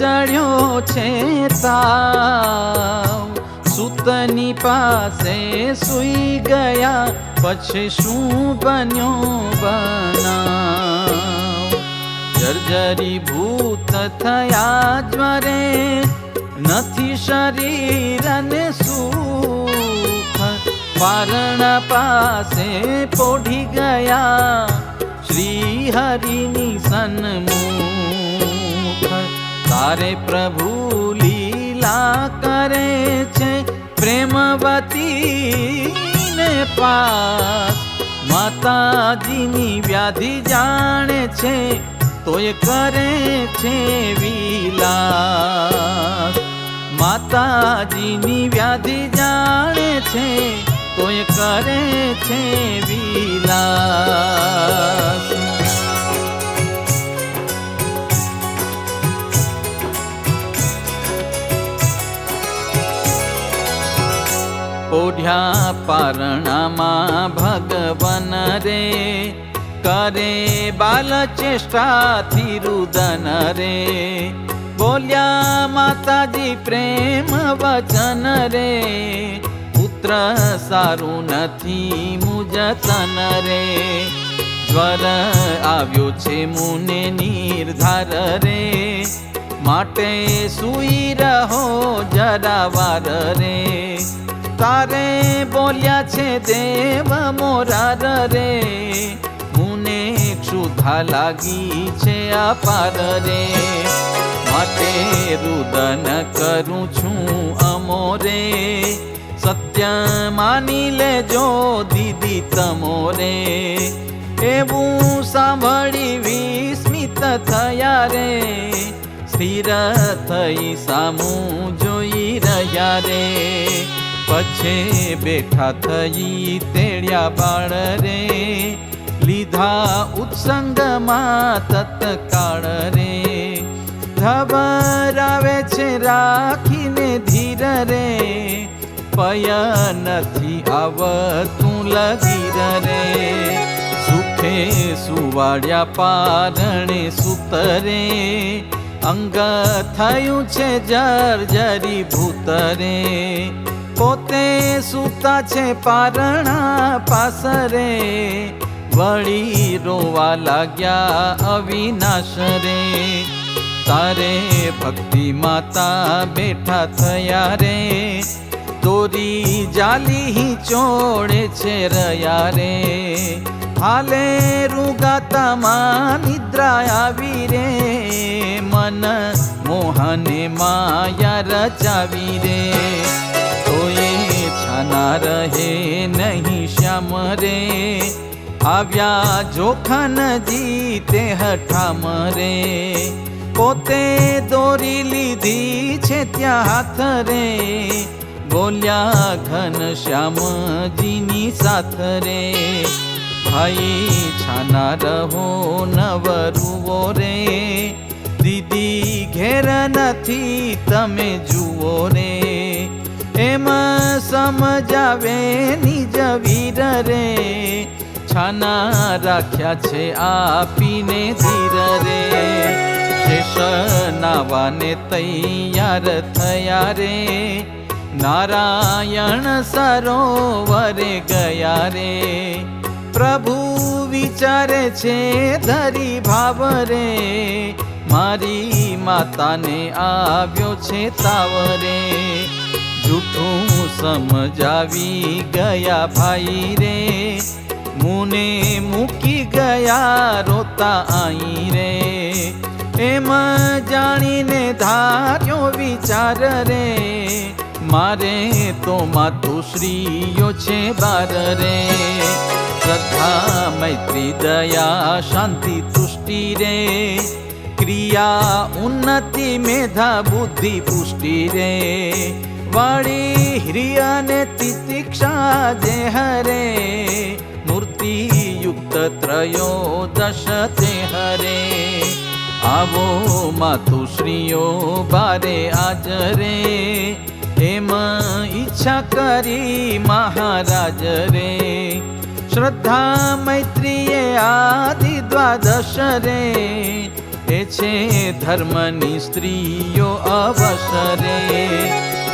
ચડ્યો છે તાવ. સુતની પાસે સુઈ ગયા, પછી શું બન્યો બનાવ? જર્જરી ભૂત થયા જ્વરે, નથી શરીર ને સુખ. પારણ પાસે પોઢી ગયા શ્રી હરિની સન્મુખ. તારે પ્રભુ લીલા કરે છે પ્રેમવતી ને પાસ. માતાજીની વ્યાધિ જાણે છે, તોય કરે છે વિલાસ. માતાજીની વ્યાધિ જાણે છે, તોય કરે છે વિલાસ. ઓઢ્યા પારણામાં ભગવન રે. કરે બાલ ચેષ્ટાથી રુદન રે. બોલ્યા માતાજી પ્રેમ વચન રે. પુત્ર સારું નથી મુજતન રે. જ્વર આવ્યો છે મુને નિર્ધાર રે. માટે સુઈ રહો જરા વાર રે. તારે બોલ્યા છે દેવ મોરાર રે. મુને ક્ષુધા લાગી છે અપાર રે. માટે રુદન કરું છું અમોરે. સત્ય માની લેજો દીદી તમોરે. એવું સાંભળી વિસ્મિત થયા રે. સ્થિર થઈ સામું જોઈ રહ્યા રે. પછે બેઠા થઈ તેડ્યા બાળ રે. લીધા ઉત્સંગમાં તત્કાળ રે. ખબરાવે છે રાખીને ધીર રે. પયા નથી આવતું લગીર રે. સુખે સુવાડ્યા પારણે સુતરે અંગ થયું છે જર્જરી ભૂતરે પોતે સૂતા છે પારણા પાસરે. વળી રોવા લાગ્યા અવિનાશ રે તારે ભક્તિ માતા બેઠા થયા રે. દોરી જાલી ચોડે છે રહ્યા રે. હાલે રૂગાતામાં નિદ્રા આવી રે. મન મોહને માયા રચાવી રે. છાના રહે નહીં શ્યામ રે. આવ્યા જોખન જીતે હઠામ રે. પોતે દોરી લીધી છે ત્યાં હાથ રે. બોલ્યા ઘન શ્યામજીની સાથ રે. ભાઈ, છાના રહો, નવરુઓ રે. દીદી ઘેર નથી, તમે જુઓ રે. એમ સમજાવે નિજ વીર રે છાના રાખ્યા છે આપીને ધીર રે શેષ નાવાને તૈયાર થયા રે. નારાયણ સરોવરે ગયા રે. પ્રભુ વિચારે છે ધરી ભાવ રે મારી માતાને આવ્યો છે તાવ રે જૂઠું સમજાવી ગયા ભાઈ રે. મુને મૂકી ગયા રોતા આઈ રે. એમ જાણીને ધાર્યો વિચાર રે. મારે તો માતુશ્રીઓ છે બાર રે. શ્રદ્ધા, મૈત્રી, દયા, શાંતિ, તુષ્ટિ રે. ક્રિયા, ઉન્નતિ, મેધા, બુદ્ધિ, પુષ્ટિ રે. વાળી હિરિયાને તિતિક્ષા જે હરે. મૂર્તિ યુક્ત ત્રયો દશ તે હરે. આવો માતુશ્રીઓ બારે આજરે એમાં ઈચ્છા કરી મહારાજ રે. શ્રદ્ધા મૈત્રીએ આદિ દ્વાદશ રે. એ છે ધર્મની સ્ત્રીઓ અવસરે.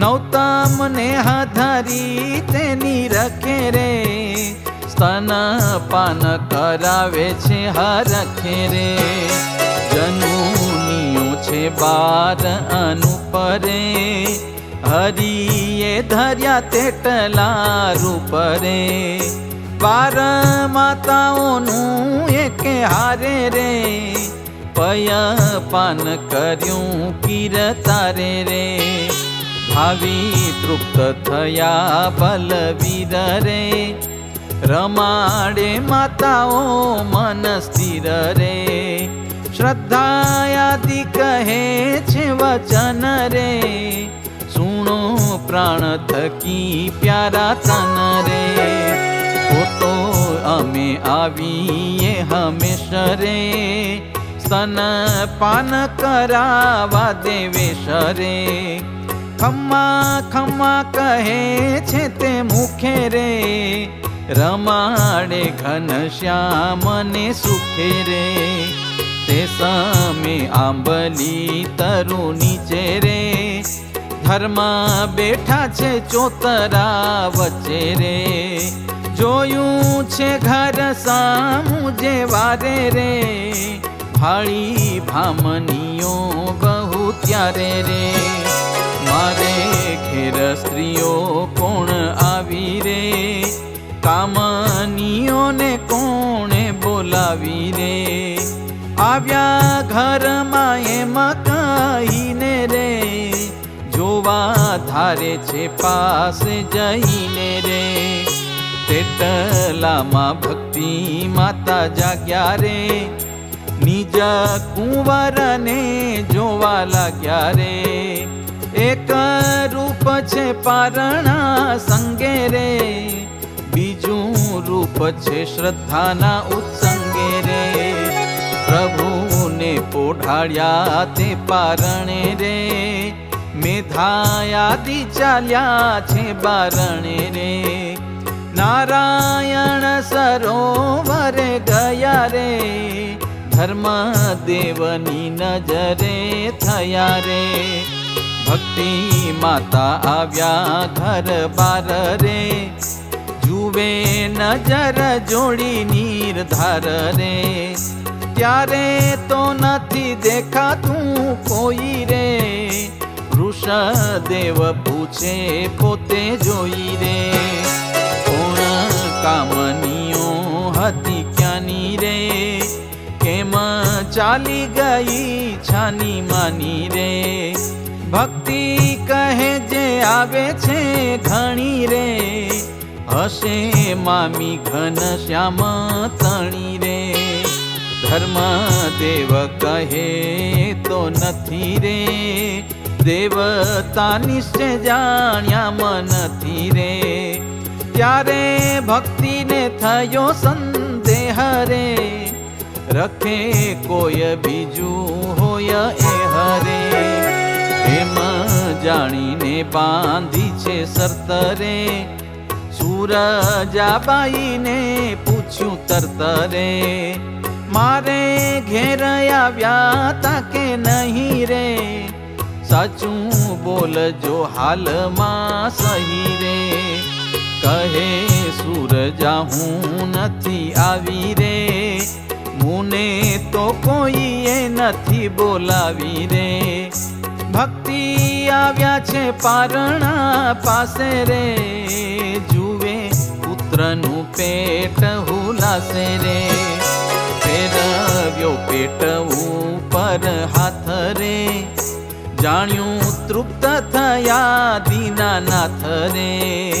નૌતમ મને હાધારી તેની રખે રે. સ્તન પાન કરાવે છે હરખે રે. જનુનીઓ છે બાર અનુપરે હરિએ ધર્યા તેટલા રૂપરે બાર માતાઓનું એકે હારે રે. પય પાન કર્યું કીરતારે રે. ભાવિ તૃપ્ત થયા બલવીર રે રમાડે માતાઓ મન સ્થિર રે શ્રદ્ધાયાદિ કહે છે વચન રે સુણો પ્રાણ થકી પ્યારા તન રે પોતો અમે આવીએ હંમેશ રે સ્તન પાન કરાવા દેવેશ રે ખમ્મા ખમ્મા કહે છે તે મુખે રે, રમાડે ઘન શ્યામને સુખે રે. તે સામે આંબલી તરુ નીચે રે, ઘરમાં બેઠા છે ચોતરા વચ્ચે રે. જોયું છે ઘર સામું જે વારે રે, ભાળી ભામનીઓ બહુ ત્યારે રે. મારે ઘેર સ્ત્રીઓ કોણ આવી રે? કામનીઓને કોણે બોલાવી રે? આવ્યા ઘરમાં એમાં કહીને રે? જોવા ધારે છે પાસે જઈને રે. તેટલામાં ભક્તિ માતા જાગ્યા રે. નિજ કુંવરને જોવા લાગ્યા રે. એક રૂપ છે પારણા સંગે રે. બીજું રૂપ છે શ્રદ્ધાના ઉત્સંગે રે. પ્રભુને પોઢાડ્યા તે પારણે રે. મેધાયાદિ ચાલ્યા છે બારણે રે. નારાયણ સરોવરે ગયા રે. ધર્મ દેવની નજરે થયા રે. ભક્તિ માતા આવ્યા ઘર બાર રે. જુએ નજર જોડી નિર્ધાર રે. ત્યારે તો નથી દેખાતું કોઈ રે. વૃષદેવ પૂછે પોતે જોઈ રે. કોણ કામનીઓ હતી ક્યાંની રે? કેમ ચાલી ગઈ છાની માની રે? ભક્તિ કહે જે આવે છે ઘણી રે. હશે મામી ઘન શ્યામ તણી રે. ધર્મ દેવ કહે તો નથી રે. દેવતા નિશ્ચય જાણ્યા નથી રે. ત્યારે ભક્તિને થયો સંદેહ રે? રખે કોઈ બીજું હોય એ હરે. જાણીને બાંધી છે સરતરે. સૂરજાબાઈને પૂછ્યું તરતરે, મારે ઘેર આવ્યા તા કે નહીં રે? સાચું બોલજો હાલમાં સહી રે. કહે, સૂરજા હું નથી આવી રે. મુને તો કોઈએ નથી બોલાવી રે. ભક્તિ આવ્યા છે પારણા પાસે રે. જુએ પુત્રનું પેટ હુલાસે રે. ફેરવ્યો પેટ ઉપર હાથ રે. જાણ્યું તૃપ્ત થયા દીનાનાથ રે.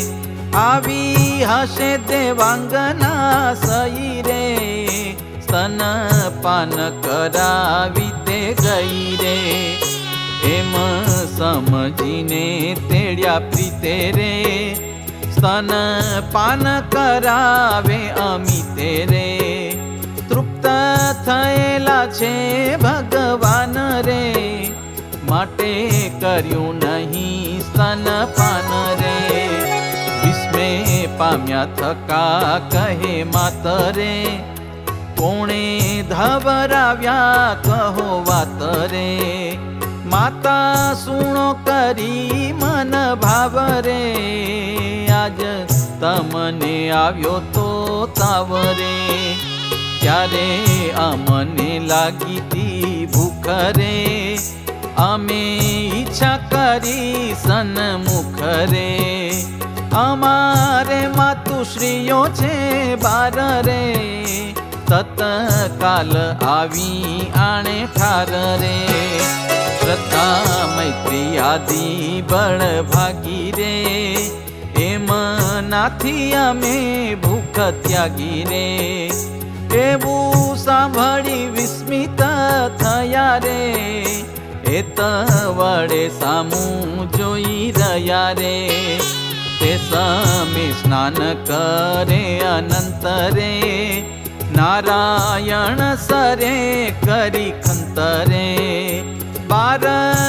આવી હશે દેવાંગના સહી રે. સ્તન પાન કરાવી તે ગઈ રે. એમ સમજીને તેડ્યા પ્રીતે રે. સ્તન પાન કરાવે અમિતે રે. તૃપ્ત થયેલા છે ભગવાન રે. માટે કર્યું નહીં સ્તન પાન રે. વિસ્મે પામ્યા થકા કહે માતરે કોણે ધવરાવ્યા કહો વાત રે. માતા સુણો કરી મન ભાવ રે આજ તમને આવ્યો તો તાવરે. ત્યારે અમને લાગી તી અમે ઈચ્છા કરી સન્મુખ રે અમારે માતુશ્રીઓ છે બાર રે તત્કાલ આવી આણે ઠાર રે. શ્રદ્ધા મૈત્રી આદિ બળ ભાગી રે. એમ નાથી અમે ભૂખ ત્યાગી રે. એવું સાંભળી વિસ્મિત થયા રે. એ વડે સામું જોઈ રહ્યા રે. તે સમે સ્નાન કરે અનંત રે નારાયણ સરે કરી ખંતરે બાર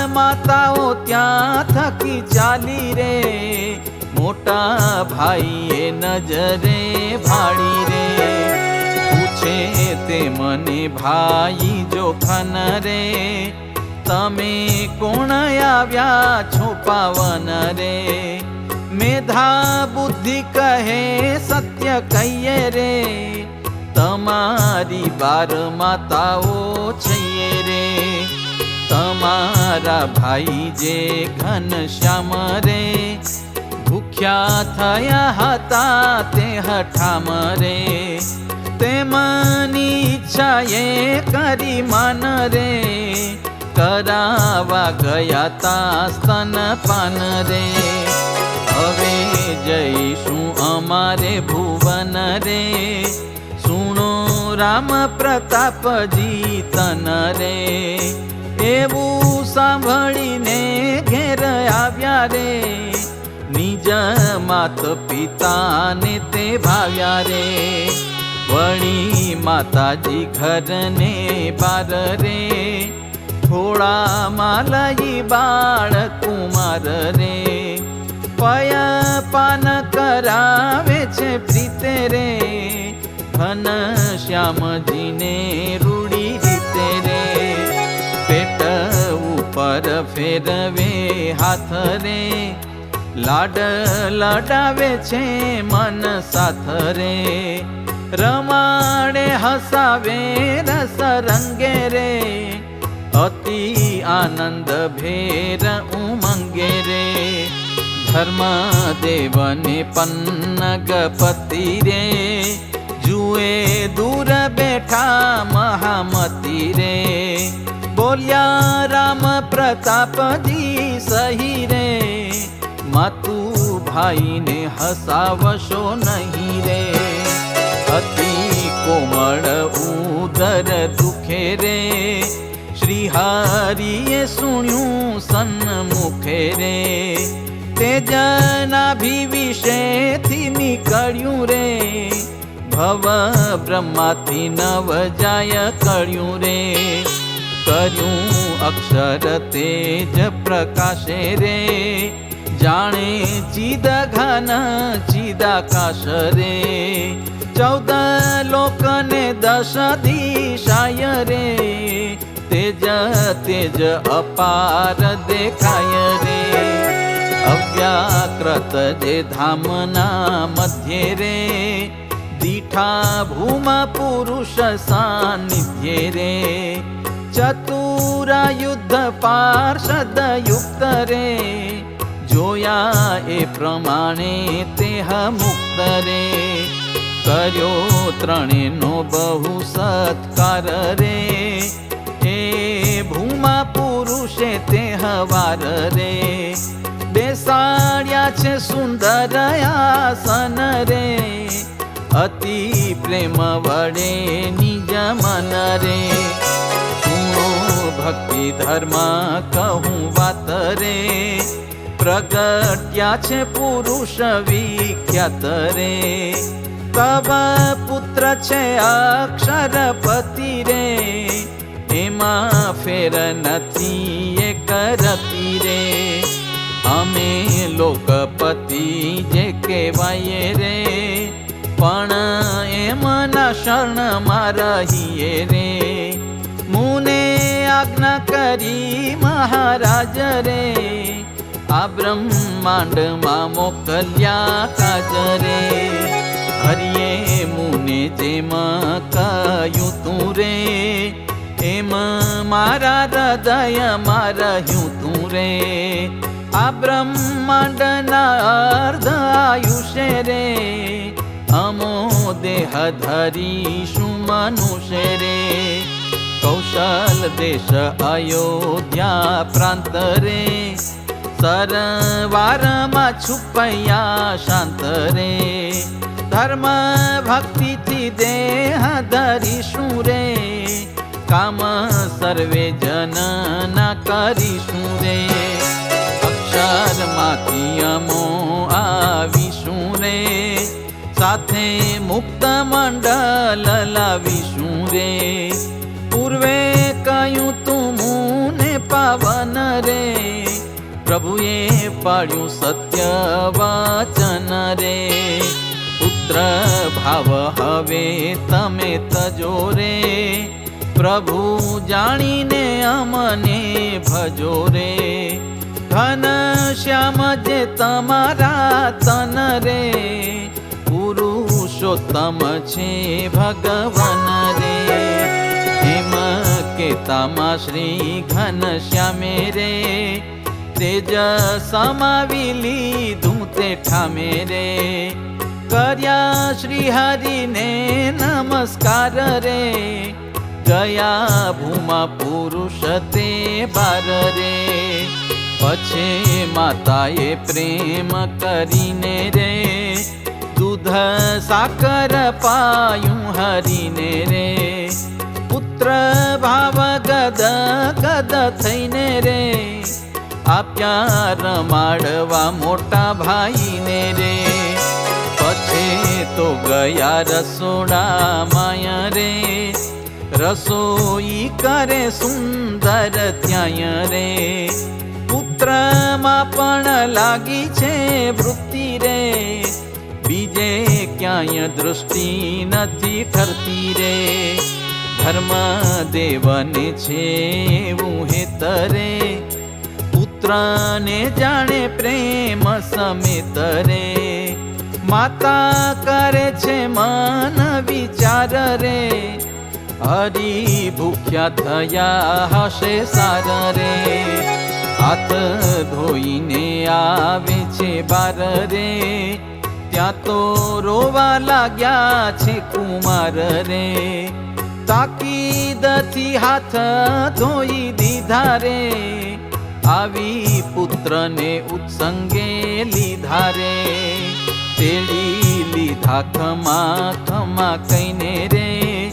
માતાઓ ત્યાં થકી ચાલી રે મોટા ભાઈએ નજરે ભાડી રે પૂછે તે મને ભાઈ જોખન રે તમે કોણ આવ્યા છો પાવન રે મેધા બુદ્ધિ કહે સત્ય કહીએ રે તમારી બાર માતાઓ છીએ રે. તમારા ભાઈ જે ઘન શ્યામ રે. ભૂખ્યા થયા હતા તે હઠામ રે. તેમની ઈચ્છા એ કરી માન રે. કરાવા ગયા તા સ્તન પાન રે. હવે જઈશું અમારે ભુવન રે. રામ પ્રતાપજી તન રે. એવું સાંભળીને ઘેર આવ્યા રે. નિજ માત પિતાને તે ભાવ્યા રે. વળી માતાજી ઘરને બાર રે. થોડા માલઈ બાળ કુમાર રે. પયા પાન કરાવે છે પ્રીતે રે. ઘન શ્યામજીને રૂડી રીતે રે. પેટ ઉપર ફેરવે હાથ રે. લાડ લડાવે છે મન સાથ રે. રમાણે હસાવે રસ રંગે રે. અતિ આનંદ ભેર ઉમંગે રે. ધર્મ દેવને પન્નગપતિ રે. જુએ દૂર બેઠા મહામતી રે. બોલ્યા, રામ પ્રતાપજી, સહી રે. માતુ ભાઈને હસાવશો નહીં રે. અતિ કોમળ ઉદર દુખે રે. શ્રી હરિએ સુણ્યું સન્મુખે રે. તેજનાભી વિશેથી નીકળ્યું રે. ભવ બ્રહ્માથી નવ જાય કર્યું રે. કર્યું અક્ષર તેજ પ્રકાશે રે. જાણે ચિદ ઘન ચિદાકાશ રે. ચૌદ લોકને દશ દિશાય રે. તેજ તેજ અપાર દેખાય રે. અવ્યાકૃત જે ધામના મધ્યે રે. દીઠા ભૂમા પુરુષ સાનિધ્યે રે ચતુરા યુદ્ધ પાર્ષદ યુક્ત રે જોયા એ પ્રમાણે તે મુક્ત રે કર્યો ત્રણેનો બહુ સત્કાર રે એ ભૂમા પુરુષે તેહ હવાર રે બેસાડ્યા છે સુંદર આસન રે અતિ પ્રેમ વડે નિજ મન રે ભક્તિ ધર્મ કહું વાત રે. પ્રગટ્યા છે પુરુષ વિખ્યાત રે. તવ પુત્ર છે અક્ષરપતિ રે. એમાં ફેર નથી એ કરતી રે. અમે લોકપતિ જે કહેવાય રે. પણ એમના શરણ રહીએ રે. મુને આજ્ઞા કરી મહારાજ રે. આ બ્રહ્માંડમાં મોકલ્યા કાજ રે. હરિયે મુને જેમાં કહ્યું તું રે. એમ મારા હૃદયમાં રહ્યું તું રે. આ બ્રહ્માંડના અર્ધ આયુષ્ય રે. દેહ ધરીશું મનુષ્ય રે. કૌશલ દેશ અયોધ્યા પ્રાંત રે. સરવારમાં છુપૈયા શાંત રે. ધર્મ ભક્તિથી દેહ ધરીશું રે. કામ સર્વે જનના કરીશું રે. અક્ષરમાંથી અમો આવીશું રે. સાથે મુક્ત મંડળ લાવીશું રે પૂર્વે કહ્યું તું મુને પાવન રે પ્રભુએ પાડ્યું સત્ય વચન રે પુત્ર ભાવ હવે તમે તજો રે પ્રભુ જાણીને અમને ભજો રે ઘન શ્યામ જે તમારા તન રે પુરુષોત્તમ છે ભગવાન રે. હેમ કેતામાં શ્રી ઘન શ્યામે રે. તેજ સમાવી લીધું તે ઠામે રે. કર્યા શ્રી હરિને નમસ્કાર રે. ગયા ભૂમા પુરુષ તે બાર રે. પછે માતાએ પ્રેમ કરીને રે. દૂધ સાકર પાયું હરીને રે. પુત્ર ભાવ ગદ ગદ થઈને રે. આપ્યા રમાડવા મોટા ભાઈને રે. પછી તો ગયા રસોડા માયા રે. રસોઈ કરે સુંદર ત્યાં રે. પુત્રમાં પણ લાગી છે વૃત્તિ રે ક્યાંય દૃષ્ટિ નથી ઠરતી રે ધર્મ દેવને છે એવું હેતરે પુત્રને જાણે પ્રેમ સમેત રે માતા કરે છે મન વિચાર રે હરી ભૂખ્યા થયા હશે સાર રે હાથ ધોઈને આવે છે બાર રે ત્યાં તો રોવા લાગ્યા છે કુમાર રે. તાકીદથી હાથ ધોઈ દીધા રે. આવી પુત્રને ઉત્સંગે લીધા રે. તેડી લીધા ખમા ખમા કઈને રે.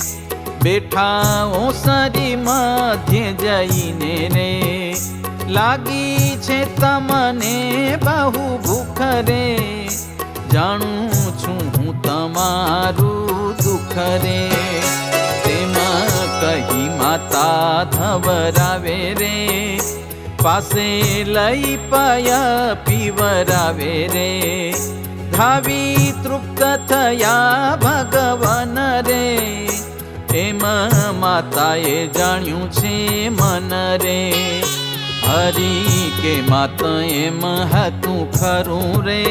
બેઠા ઓસરી મધ્ય જઈને રે. લાગી છે તમને બહુ ભૂખ રે. જાણું છું હું તમારું દુઃખ રે. તેમાં કહી માતા ધવરાવે રે. પાસે લઈ પાયા પીવરાવે રે. ધાવી તૃપ્ત થયા ભગવાન રે. એમાં માતાએ જાણ્યું છે મન રે. હરી કે માતા એમ હતું ખરું રે.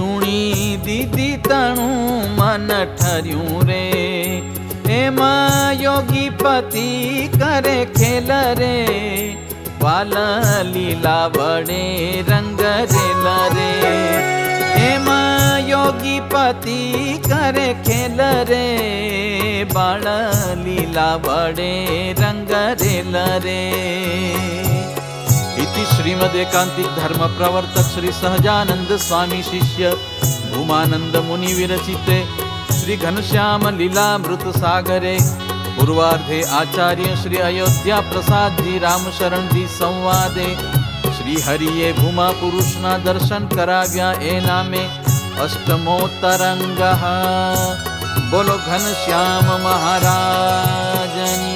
સુણી દીદી તણું મન ઠર્યું રે. એમાં યોગી પતિ કરે ખેલ રે. વાલ લીલા વડે રંગ રેલ રે. એમાં યોગી પતિ કરે ખેલ રે. બાળ લીલા વડે રંગ રેલ રે. શ્રી શ્રીમદ એકાંતિક ધર્મ પ્રવર્તક શ્રી સહજાનંદ સ્વામી શિષ્ય ભૂમાનંદ મુનિ વિરચિતે શ્રી ઘનશ્યામ લીલામૃત સાગરે પૂર્વાર્ધે આચાર્ય શ્રી અયોધ્યા પ્રસાદજી રામશરણજી સંવાદે શ્રી હરિએ ભૂમા પુરુષના દર્શન કરાવ્યા એ નામે અષ્ટમો તરંગ બોલો ઘનશ્યામ મહારાજની